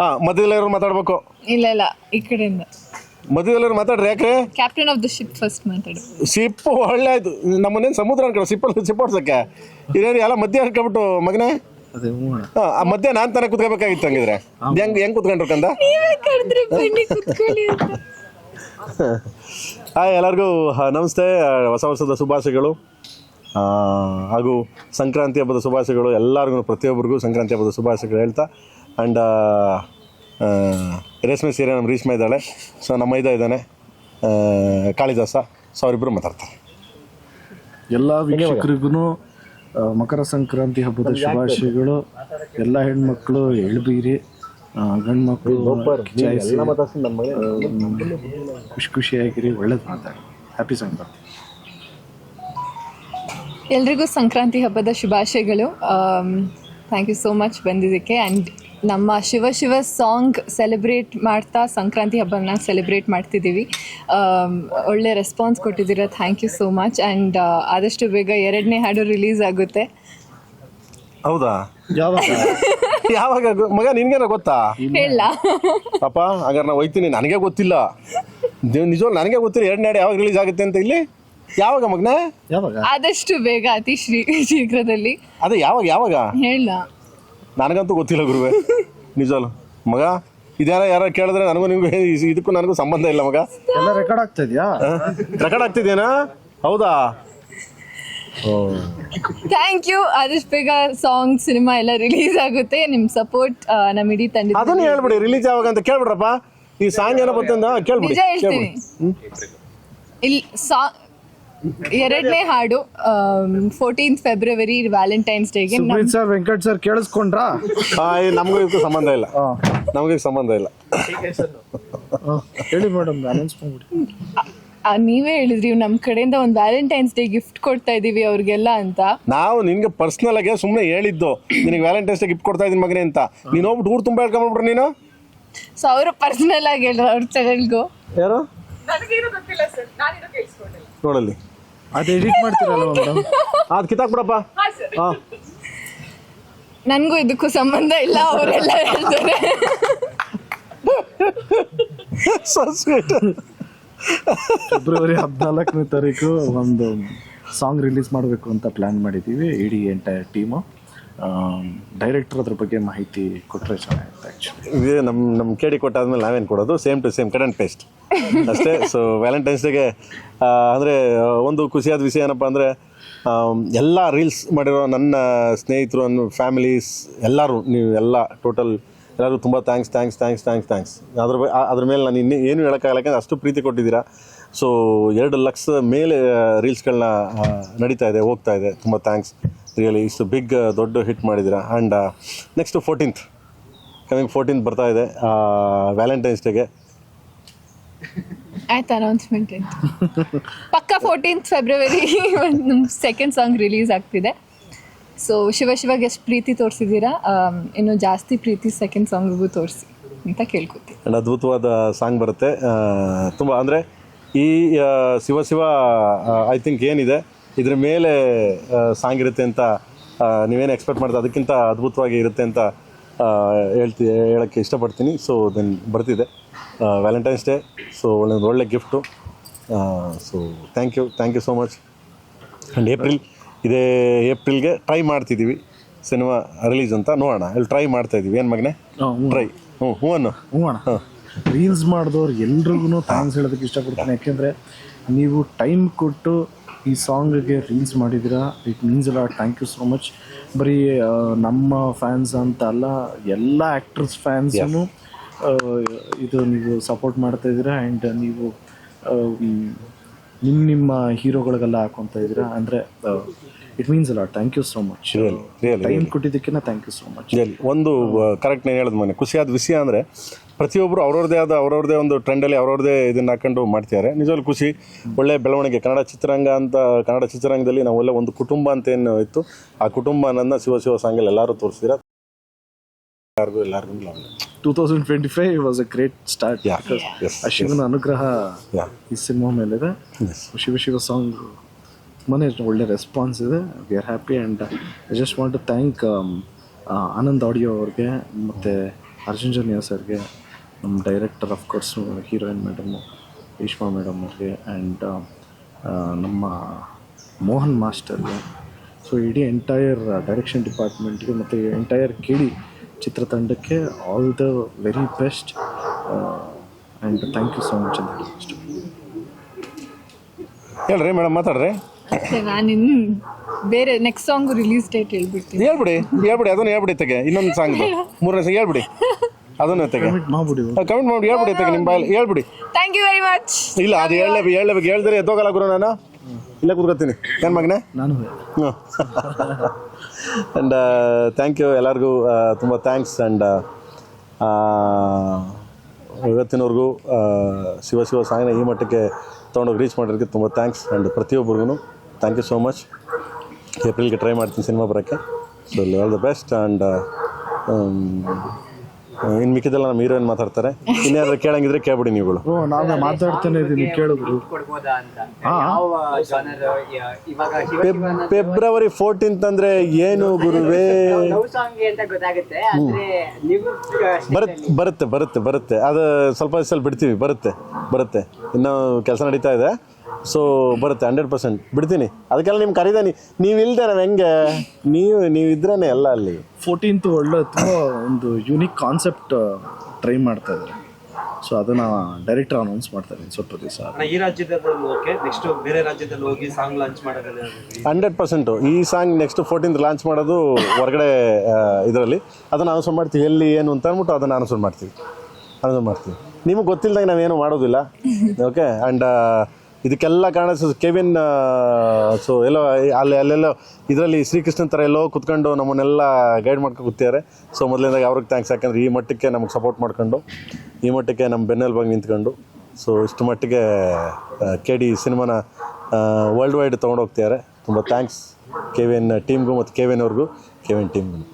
ಹಾ ಮಧ್ಯದಲ್ಲಿರೋರು ಮಾತಾಡ್ಬೇಕು? ಇಲ್ಲ ಇಲ್ಲ ಈ ಕಡೆಯಿಂದ. ಮಧ್ಯದಲ್ಲಿರೋರು ಮಾತಾಡ್ರಿ ಯಾಕೆ captain of the ship first ಮಾತಾಡು. ಸಿಪ್ ಒಳ್ಳೆ ಆಯ್ತು ನಮ್ಮನೇನು ಸಮುದ್ರ ಅನ್ಕೊಳ್ಳೋ ಸಿಪ್ಪಲ್ಲಿ ಸಿಪ್ ಹೊಡ್ಸಕ್ಕೆ ಇದೇನು ಎಲ್ಲ ಮಧ್ಯ ಹಾಕೊಂಡ್ಬಿಟ್ಟು ಮಗನೇ? ಹಾಂ ಆ ಮಧ್ಯ ನಾನು ತಾನೇ ಕುತ್ಕೋಬೇಕಾಗಿತ್ತು ಹಂಗಿದ್ರೆ. ಹೆಂಗ್ ಹೆಂಗ್ ಕುತ್ಕೊಂಡ್ರು ಕಂದ? ನೀವೇ ಕರೆದ್ರೆ ಬನ್ನಿ ಕುತ್ಕೊಳ್ಳಿ ಅಂತ. ಹಾಯ್ ಎಲ್ಲರಿಗೂ ನಮಸ್ತೆ ಆ, ಹೊಸ ವರ್ಷದ ಶುಭಾಶಯಗಳು. ಹಾಗೂ ಸಂಕ್ರಾಂತಿ ಹಬ್ಬದ ಶುಭಾಶಯಗಳು ಎಲ್ಲರಿಗೂ ಪ್ರತಿಯೊಬ್ಬರಿಗೂ ಸಂಕ್ರಾಂತಿ ಹಬ್ಬದ ಶುಭಾಶಯಗಳು ಹೇಳ್ತಾ. ಆ್ಯಂಡ್ ರೇಷ್ಮೆ ಸೀರೆ ನಮ್ಮ ರೇಷ್ಮೆ ಇದ್ದಾಳೆ. ಸೊ ನಮ್ಮ ಇದ ಇದ್ದಾನೆ. ಕಾಳಿದಾಸ. ಸೊ ಅವರಿಬ್ಬರು ಮಾತಾಡ್ತಾರೆ. ಎಲ್ಲ ವೀಕ್ಷಕರಿಗೂ ಮಕರ ಸಂಕ್ರಾಂತಿ ಹಬ್ಬದ ಶುಭಾಶಯಗಳು. ಎಲ್ಲ ಹೆಣ್ಮಕ್ಳು ಎಳ್ಬೀರಿ ಗಂಡು ಮಕ್ಕಳು ಖುಷಿ ಖುಷಿಯಾಗಿರಿ. ಒಳ್ಳೇದು ಮಾತಾಡಿ ಹ್ಯಾಪಿ ಸಂಕ್ರಾಂತಿ. ಎಲ್ರಿಗೂ ಸಂಕ್ರಾಂತಿ ಹಬ್ಬದ ಶುಭಾಶಯಗಳು. ಥ್ಯಾಂಕ್ ಯು ಸೋ ಮಚ್ ಬಂದಿದ್ದಕ್ಕೆ. ಆ್ಯಂಡ್ ನಮ್ಮ ಶಿವ ಶಿವ ಸಾಂಗ್ ಸೆಲೆಬ್ರೇಟ್ ಮಾಡ್ತಾ ಸಂಕ್ರಾಂತಿ ಹಬ್ಬನ ಸೆಲೆಬ್ರೇಟ್ ಮಾಡ್ತಿದ್ದೀವಿ. ಒಳ್ಳೆ response ಕೊಟ್ಟಿದ್ದೀರ. Thank you so much and ಆದಷ್ಟು ಬೇಗ ಎರಡನೇ ಹಾಡು ರಿಲೀಸ್ ಆಗುತ್ತೆ. ಹೌದಾ? ಯಾವಾಗ? ಯಾವಾಗ? ಗೊ- ಮಗ ನಿನ್ಗೇನ ಗೊತ್ತಾ? ಹೇಳ. ಪಾಪ ಹಾಗಾದ್ರೆ ನಾವು ಹೋಯ್ತೀನಿ ನನಗೆ ಗೊತ್ತಿಲ್ಲ. ನಿಜವಾಗ್ಲು ನನಗೆ ಗೊತ್ತಿಲ್ಲ. ಎರಡನೇ ಹಾಡು ಯಾವಾಗ ರಿಲೀಸ್ ಆಗುತ್ತೆ ಅಂತ ಇಲ್ಲಿ? ಯಾವಾಗ ಮಗ್ನ? ಯಾವಾಗ? ಆದಷ್ಟು ಬೇಗ ಅತಿ ಶ್ರೀ ಶೀಘ್ರದಲ್ಲಿ. ಅದೇ ಯಾವಾಗ ಯಾವಾಗ? ಹೇಳ. ನನಗಂತೂ ಗೊತ್ತಿಲ್ಲ ಗುರುವೆ. ನಿಜಲು ಮಗ ಇದ್ಯಾರ ಯಾರ ಕೇಳಿದ್ರೆ ನನಗೂ ನಿಮ್ಗೆ ಇದಕ್ಕೂ ನನಗೂ ಸಂಬಂಧ ಇಲ್ಲ ಮಗ. ಎಲ್ಲ ರೆಕಾರ್ಡ್ ಆಗ್ತಾ ಇದೆಯಾ? ರೆಕಾರ್ಡ್ ಆಗ್ತಿದ್ಯೇನಾ ಹೌದಾ? ಥ್ಯಾಂಕ್ ಯು ಆದಷ್ಟು ಬೇಗ ಸಾಂಗ್ ಸಿನಿಮಾ ಎಲ್ಲ ರಿಲೀಸ್ ಆಗುತ್ತೆ. ನಿಮ್ ಸಪೋರ್ಟ್ ನಮ್ಮ ಇಡೀ ತಂಡ ಅದನ್ನ ಹೇಳ್ಬಿಡಿ ರಿಲೀಸ್ ಯಾವಾಗ ಅಂತ ಕೇಳ್ಬಿಡ್ರಪ್ಪ. ಈ ಸಾಂಗ್ ಏನೋ ಬಂತಂದ ಕೇಳ್ಬಿಡಿ ನಿಜ ಹೇಳ್ತೀನಿ. ಇಲ್ಲಿ ಸಾ ಎರಡನೇ ಹಾಡು ಫೋರ್ಟೀನ್ ಫೆಬ್ರವರಿ ವ್ಯಾಲೆಂಟೈನ್ಸ್ ಡೇಗೆ ಸರ್ ವೆಂಕಟ್ ಸರ್ ಕೇಳಿಸ್ಕೊಂಡ್ರ? ಆ, ನಮಗೂ ಇದಕ್ಕೂ ಸಂಬಂಧ ಇಲ್ಲ. ನಮಗೆ ಸಂಬಂಧ ಇಲ್ಲ. ಆ, ಹೇಳಿ ಮೇಡಮ್ ಬ್ಯಾಲೆನ್ಸ್ ಮಾಡ್ಬಿಡಿ. ನೀವೇ ಹೇಳಿದ್ರಿ ನಮ್ಮ ಕಡೆಯಿಂದ ಒಂದು ವ್ಯಾಲೆಂಟೈನ್ಸ್ ಡೇ ಗಿಫ್ಟ್ ಕೊಡ್ತಾ ಇದೀವಿ ಅವ್ರಿಗೆಲ್ಲ ಅಂತ. ನಾವು ನಿನ್ಗೆ ಪರ್ಸನಲ್ ಆಗಿ ಸುಮ್ಮನೆ ಹೇಳಿದ್ದು ನಿನಗೆ ವ್ಯಾಲೆಂಟೈನ್ಸ್ ಡೇ ಗಿಫ್ಟ್ ಕೊಡ್ತಾ ಇದ್ದೀನಿ ಮಗನೇ ಅಂತ. ನೀನು ಹೋಗ್ಬಿಟ್ಟು ಊರು ತುಂಬ ಹೇಳ್ಕೊಂಬಿಟ್ರು ನೀನು? ಸೊ ಅವರು ಪರ್ಸನಲ್ ಆಗಿ ಹೇಳ್ರ ಅವ್ರ ಚಾನಲ್ಗೂ ಯಾರು? ನೋಡಲ್ಲಿ. ಅದು ಎಡಿಟ್ ಮಾಡ್ತೀರಲ್ಲ ಮೇಡಮ್ ಅದು ಕಿತ್ತಾಕ್ಬಿಡಪ್ಪ. ಹಾಂ ನನಗೂ ಇದಕ್ಕೂ ಸಂಬಂಧ ಇಲ್ಲ ಅವರೆಲ್ಲ ಹೇಳ್ತಾರೆ. ಸೊ ಸ್ವೀಟ್ ಫೆಬ್ರವರಿ ಹದಿನಾಲ್ಕನೇ ತಾರೀಕು ಒಂದು ಸಾಂಗ್ ರಿಲೀಸ್ ಮಾಡಬೇಕು ಅಂತ ಪ್ಲ್ಯಾನ್ ಮಾಡಿದ್ದೀವಿ ಇಡೀ ಎಂಟೈರ್ ಟೀಮು ಡೈರೆಕ್ಟರ್ ಅದ್ರ ಬಗ್ಗೆ ಮಾಹಿತಿ ಕೊಟ್ಟರೆ ಚೆನ್ನಾಗಿರುತ್ತೆ ಆ್ಯಕ್ಚುಲಿ ಇದೇ ನಮ್ಮ ನಮ್ಮ ಕೇಳಿ ಕೊಟ್ಟಾದ್ಮೇಲೆ ನಾವೇನು ಕೊಡೋದು? Same to same cut and paste ಅಷ್ಟೇ ಸೊ ವ್ಯಾಲೆಂಟೈನ್ಸ್ ಡೇಗೆ ಅಂದರೆ, ಒಂದು ಖುಷಿಯಾದ ವಿಷಯ ಏನಪ್ಪ ಅಂದರೆ ಎಲ್ಲ ರೀಲ್ಸ್ ಮಾಡಿರೋ ನನ್ನ ಸ್ನೇಹಿತರು, ನನ್ನ ಫ್ಯಾಮಿಲೀಸ್, ಎಲ್ಲರೂ, ನೀವು ಎಲ್ಲ, ಟೋಟಲ್ ಎಲ್ಲರೂ ತುಂಬ thanks thanks thanks thanks thanks. ಅದ್ರ ಅದ್ರ ಮೇಲೆ ನಾನು ಇನ್ನೇ ಏನು ಹೇಳೋಕ್ಕಾಗಲ್ಲ, ಯಾಕಂದ್ರೆ ಅಷ್ಟು ಪ್ರೀತಿ ಕೊಟ್ಟಿದ್ದೀರಾ. ಸೊ ಎರಡು ಲಕ್ಷದ ಮೇಲೆ ರೀಲ್ಸ್ಗಳನ್ನ ನಡೀತಾ ಇದೆ, ಹೋಗ್ತಾ ಇದೆ. ತುಂಬ ಥ್ಯಾಂಕ್ಸ್. ರಿಯಲಿ ಇಷ್ಟು ಬಿಗ್, ದೊಡ್ಡ ಹಿಟ್ ಮಾಡಿದ್ದೀರಾ. And next fourteenth coming fourteenth ಬರ್ತಾ ಇದೆ ವ್ಯಾಲೆಂಟೈನ್ಸ್ ಡೇಗೆ ಆಯ್ತು ಅನೌನ್ಸ್ಮೆಂಟ್ ಪಕ್ಕ ಫೋರ್ಟೀನ್ತ್ ಫೆಬ್ರವರಿ ಒಂದು ನಮ್ಮ ಸೆಕೆಂಡ್ ಸಾಂಗ್ ರಿಲೀಸ್ ಆಗ್ತಿದೆ. ಸೊ ಶಿವ, ಶಿವಾಗ ಎಷ್ಟು ಪ್ರೀತಿ ತೋರಿಸಿದ್ದೀರಾ? ಇನ್ನು ಜಾಸ್ತಿ ಪ್ರೀತಿ ಸೆಕೆಂಡ್ ಸಾಂಗಿಗೂ ತೋರಿಸಿ ಅಂತ ಕೇಳ್ಕೊತೀನಿ. ಅಂಡ್ ಅದ್ಭುತವಾದ ಸಾಂಗ್ ಬರುತ್ತೆ. ತುಂಬ, ಅಂದರೆ ಈ ಶಿವ ಶಿವ ಐ ಥಿಂಕ್ ಏನಿದೆ, ಇದ್ರ ಮೇಲೆ ಸಾಂಗ್ ಇರುತ್ತೆ ಅಂತ ನೀವೇನು ಎಕ್ಸ್ಪೆಕ್ಟ್ ಮಾಡ್ತಾ ಅದಕ್ಕಿಂತ ಅದ್ಭುತವಾಗಿ ಇರುತ್ತೆ ಅಂತ ಹೇಳ್ತಿ ಹೇಳೋಕ್ಕೆ ಇಷ್ಟಪಡ್ತೀನಿ. ಸೊ ದೆನ್ ಬರ್ತಿದೆ. ವ್ಯಾಲೆಂಟೈನ್ಸ್ ಡೇ ಸೊ ಒಳ್ಳೆ ಒಳ್ಳೆ gift so thank you thank you so much and April ಇದೇ ಏಪ್ರಿಲ್ಗೆ ಟ್ರೈ ಮಾಡ್ತಿದ್ದೀವಿ ಸಿನಿಮಾ ರಿಲೀಸ್ ಅಂತ ನೋಡೋಣ. ಇಲ್ಲಿ ಟ್ರೈ ಮಾಡ್ತಾ ಇದ್ದೀವಿ ಏನು ಮಗನೇ? ಟ್ರೈ ಹ್ಞೂ ಹ್ಞೂ ಅನ್ನು ಹ್ಞೂ ಅಣ್ಣ ರೀಲ್ಸ್ ಮಾಡಿದವ್ರು ಎಲ್ರಿಗೂ ಥ್ಯಾಂಕ್ಸ್ ಹೇಳೋದಕ್ಕೆ ಇಷ್ಟಪಡ್ತೀನಿ. ಯಾಕೆಂದರೆ ನೀವು ಟೈಮ್ ಕೊಟ್ಟು ಈ ಸಾಂಗ್ಗೆ ರೀಲ್ಸ್ ಮಾಡಿದ್ದೀರಾ ಇಟ್ ಮೀನ್ಸ್ ಅಲ್ಲ ಥ್ಯಾಂಕ್ ಯು ಸೋ ಮಚ್ ಬರೀ ನಮ್ಮ ಫ್ಯಾನ್ಸ್ ಅಂತ ಅಲ್ಲ ಎಲ್ಲ ಆ್ಯಕ್ಟರ್ಸ್ ಫ್ಯಾನ್ಸನ್ನು ಇದು ನೀವು ಸಪೋರ್ಟ್ ಮಾಡ್ತಾ ಇದ್ದೀರಾ? ಆ್ಯಂಡ್ ನೀವು ನಿಮ್ಮ ನಿಮ್ಮ ಹೀರೋಗಳಿಗೆಲ್ಲ ಹಾಕೊಂತ ಇದ್ದೀರಾ? ಅಂದರೆ ಇಟ್ ಮೀನ್ಸ್ ಅಲ್ಲ thank you so much time ಕೊಟ್ಟಿದ್ದಕ್ಕಿಂತ thank you so much ಒಂದು ಕರೆಕ್ಟ್ ನಾನು ಹೇಳಿದ ಮನೆ. ಖುಷಿಯಾದ ವಿಷಯ ಅಂದರೆ ಪ್ರತಿಯೊಬ್ಬರು ಅವ್ರವ್ರದೇ ಆದ ಅವ್ರವ್ರದೇ ಒಂದು ಟ್ರೆಂಡಲ್ಲಿ ಅವ್ರವ್ರದೇ ಇದನ್ನ ಹಾಕೊಂಡು ಮಾಡ್ತಿದ್ದಾರೆ. ನಿಜವಾಗ್ಲೂ ಖುಷಿ. ಒಳ್ಳೆ ಬೆಳವಣಿಗೆ. ಕನ್ನಡ ಚಿತ್ರರಂಗ ಅಂತ ಕನ್ನಡ ಚಿತ್ರರಂಗದಲ್ಲಿ ನಾವು ಒಳ್ಳೆ ಒಂದು ಕುಟುಂಬ ಅಂತ ಏನು ಇತ್ತು. ಆ ಕುಟುಂಬ ನನ್ನ ಶಿವ ಶಿವ ಸಾಂಗಲ್ಲಿ ಎಲ್ಲರೂ ತೋರಿಸಿದ್ರೆ. ಎಲ್ಲರಿಗೂ ಎಲ್ಲರಿಗೂ two thousand twenty five was a great start ya yes ಆ ಶಿವನ ಅನುಗ್ರಹ ಯಾ ಈ ಸಿನಿಮಾ ಮೇಲಿದೆ. ಇದೆ ಶಿವ ಶಿವ ಸಾಂಗ್ ತುಂಬಾ ಒಳ್ಳೆ ರೆಸ್ಪಾನ್ಸ್ ಇದೆ. We are happy and I just want to thank Anand Audio ಅವ್ರಿಗೆ ಮತ್ತು ಅರ್ಜುನ್ ಜನಿಯಾ ಸರ್ಗೆ ನಮ್ಮ director of course heroine madam Eshwa madam ಅವ್ರಿಗೆ ಆ್ಯಂಡ್ ನಮ್ಮ ಮೋಹನ್ ಮಾಸ್ಟರ್ಗೆ ಸೊ ಇಡೀ ಎಂಟೈರ್ ಡೈರೆಕ್ಷನ್ ಡಿಪಾರ್ಟ್ಮೆಂಟ್ಗೆ ಮತ್ತು entire Kidi ಚಿತ್ರತಂಡಕ್ಕೆ all the very best and thank you so much ಅಂತ ಹೇಳಿ ಅಷ್ಟು ಹೇಳ್ರಿ ಮೇಡಮ್ ಮಾತಾಡ್ರಿ. ನಾನು ಇನ್ನು ಬೇರೆ ನೆಕ್ಸ್ಟ್ ಸಾಂಗ್ ರಿಲೀಸ್ ಡೇಟ್ ಹೇಳ್ಬಿಡ್ತೀನಿ. ಹೇಳ್ಬಿಡಿ ಹೇಳ್ಬಿಡಿ ಅದನ್ನು ಹೇಳ್ಬಿಡಿ ತೆಗೆ ಇನ್ನೊಂದು ಸಾಂಗ್ ಮೂರನೇ ಸಾಂಗ್ ಹೇಳ್ಬಿಡಿ ಅದನ್ನು ತೆಗೆ. ಮಾಡ್ಬಿಡಿ ಕಮೆಂಟ್ ಮಾಡಿ ಹೇಳ್ಬಿಡಿ ತೆಗೆ ನಿಮ್ಮ ಬಾಯಲ್ಲಿ ಹೇಳ್ಬಿಡಿ. ಥ್ಯಾಂಕ್ ಯು ವೆರಿ ಮಚ್ ಇಲ್ಲ ಅದು ಹೇಳಲೇಬೇಕು ಹೇಳಬೇಕು ಹೇಳಿದ್ರೆ ಎದ್ದೋಗಲ್ಲ ಗುರು ನಾನು. ಇಲ್ಲೇ ಕೂತ್ಕೊತೀನಿ. ಏನು ಮಗನೆ? ನಾನು ಆ್ಯಂಡ್ ಥ್ಯಾಂಕ್ ಯು ಎಲ್ಲರಿಗೂ ತುಂಬ ಥ್ಯಾಂಕ್ಸ್ ಆ್ಯಂಡ್ ಇವತ್ತಿನವರೆಗೂ ಶಿವ ಶಿವ ಸಾಯಿನ ಈ ಮಟ್ಟಕ್ಕೆ ತೊಗೊಂಡೋಗಿ ರೀಚ್ ಮಾಡೋದಕ್ಕೆ ತುಂಬ ಥ್ಯಾಂಕ್ಸ್ ಆ್ಯಂಡ್ ಪ್ರತಿಯೊಬ್ಬರಿಗೂ ಥ್ಯಾಂಕ್ ಯು ಸೋ ಮಚ್ ಏಪ್ರಿಲ್ಗೆ ಟ್ರೈ ಮಾಡ್ತೀನಿ ಸಿನಿಮಾ ಬರೋಕ್ಕೆ. So all the best and ಇನ್ನು ಮಿಕ್ಕಿದೆಲ್ಲ ನಮ್ಮ ಹೀರೋಯಿನ್ ಮಾತಾಡ್ತಾರೆ. ಇನ್ಯಾರು ಕೇಳಂಗಿದ್ರೆ ಕೇಳ್ಬಿಡಿ ನೀವುಗಳು. ಓ ನಾವೇ ಮಾತಾಡ್ತಾನೆ ಇದ್ದೀನಿ ಕೇಳಿದ್ರು. ಫೆಬ್ರವರಿ ಫೋರ್ಟೀನ್ತ್ ಅಂದ್ರೆ ಏನು ಗುರುವೇ? ಲವ್ ಅಂತ ಗೊತ್ತಾಗುತ್ತೆ ಆದ್ರೆ ನೀವು ಬರುತ್ತೆ ಬರುತ್ತೆ ಬರುತ್ತೆ ಬರುತ್ತೆ. ಅದು ಸ್ವಲ್ಪ ಸ್ವಲ್ಪ ಬಿಡ್ತೀವಿ ಬರುತ್ತೆ ಬರುತ್ತೆ. ಇನ್ನೂ ಕೆಲಸ ನಡೀತಾ ಇದೆ. ಸೊ ಬರುತ್ತೆ ಹಂಡ್ರೆಡ್ ಪರ್ಸೆಂಟ್ ಬಿಡ್ತೀನಿ. ಅದಕ್ಕೆಲ್ಲ ನಿಮ್ಗೆ ಕರೀದೆ ನೀವು ಇಲ್ಲದೆ ನಾವು ಹೆಂಗೆ ನೀವು ನೀವು ಇದ್ರೇ ಎಲ್ಲ ಅಲ್ಲಿ. ಫೋರ್ಟೀನ್ತ್ ಒಳ್ಳೆ ತುಂಬ ಒಂದು ಯೂನಿಕ್ ಕಾನ್ಸೆಪ್ಟ್ ಟ್ರೈ ಮಾಡ್ತಾ ಇದ್ದಾರೆ. ಸೊ ಅದನ್ನು ಡೈರೆಕ್ಟರ್ ಅನೌನ್ಸ್ ಮಾಡ್ತಾರೆ ಸ್ವಲ್ಪ ದಿವಸ ಈ ರಾಜ್ಯದಲ್ಲಿ ಓಕೆ ನೆಕ್ಸ್ಟ್ ಬೇರೆ ರಾಜ್ಯದಲ್ಲಿ ಹೋಗಿ ಸಾಂಗ್ ಲಾಂಚ್ ಹಂಡ್ರೆಡ್ ಪರ್ಸೆಂಟು ಈ ಸಾಂಗ್ ನೆಕ್ಸ್ಟ್ ಫೋರ್ಟೀನ್ತ್ ಲಾಂಚ್ ಮಾಡೋದು ಹೊರಗಡೆ ಇದರಲ್ಲಿ. ಅದನ್ನು ಅನೌನ್ಸ್ ಮಾಡ್ತೀವಿ. ಎಲ್ಲಿ ಏನು ಅಂತ ಅಂದ್ಬಿಟ್ಟು ಅದನ್ನು ಅನೌನ್ಸ್ ಮಾಡ್ತೀವಿ. ಅನೌನ್ಸ್ ಮಾಡ್ತೀವಿ. ನಿಮಗೆ ಗೊತ್ತಿಲ್ಲದಾಗ ನಾವೇನು ಮಾಡೋದಿಲ್ಲ. ಓಕೆ ಆ್ಯಂಡ್ ಇದಕ್ಕೆಲ್ಲ ಕಾರಣ ಕೆವಿನ್ ಸೊ ಎಲ್ಲೋ, ಅಲ್ಲಿ, ಅಲ್ಲೆಲ್ಲೋ, ಇದರಲ್ಲಿ ಶ್ರೀಕೃಷ್ಣನ್ ಥರ ಎಲ್ಲೋ ಕುತ್ಕೊಂಡು ನಮ್ಮನ್ನೆಲ್ಲ ಗೈಡ್ ಮಾಡ್ಕೊಂಡು ಕೂತಿದ್ದಾರೆ. ಸೊ ಮೊದಲಿಂದ ಅವ್ರಿಗೆ ಥ್ಯಾಂಕ್ಸ್ ಯಾಕಂದ್ರೆ ಈ ಮಟ್ಟಕ್ಕೆ ನಮಗೆ ಸಪೋರ್ಟ್ ಮಾಡ್ಕೊಂಡು, ಈ ಮಟ್ಟಕ್ಕೆ ನಮ್ಮ ಬೆನ್ನೆಲುಬಾಗಿ ನಿಂತ್ಕೊಂಡು ಸೊ ಇಷ್ಟು ಮಟ್ಟಿಗೆ ಕೆ ಡಿ ಸಿನಿಮಾನ ವರ್ಲ್ಡ್ ವೈಡ್ ತೊಗೊಂಡೋಗ್ತಿದ್ದಾರೆ ತುಂಬ ಥ್ಯಾಂಕ್ಸ್ ಕೆ ವಿನ್ ಟೀಮ್ಗೂ ಮತ್ತು ಕೆ ವಿನ್ ಅವ್ರಿಗೂ. K VN ಟೀಮ್ಗೂ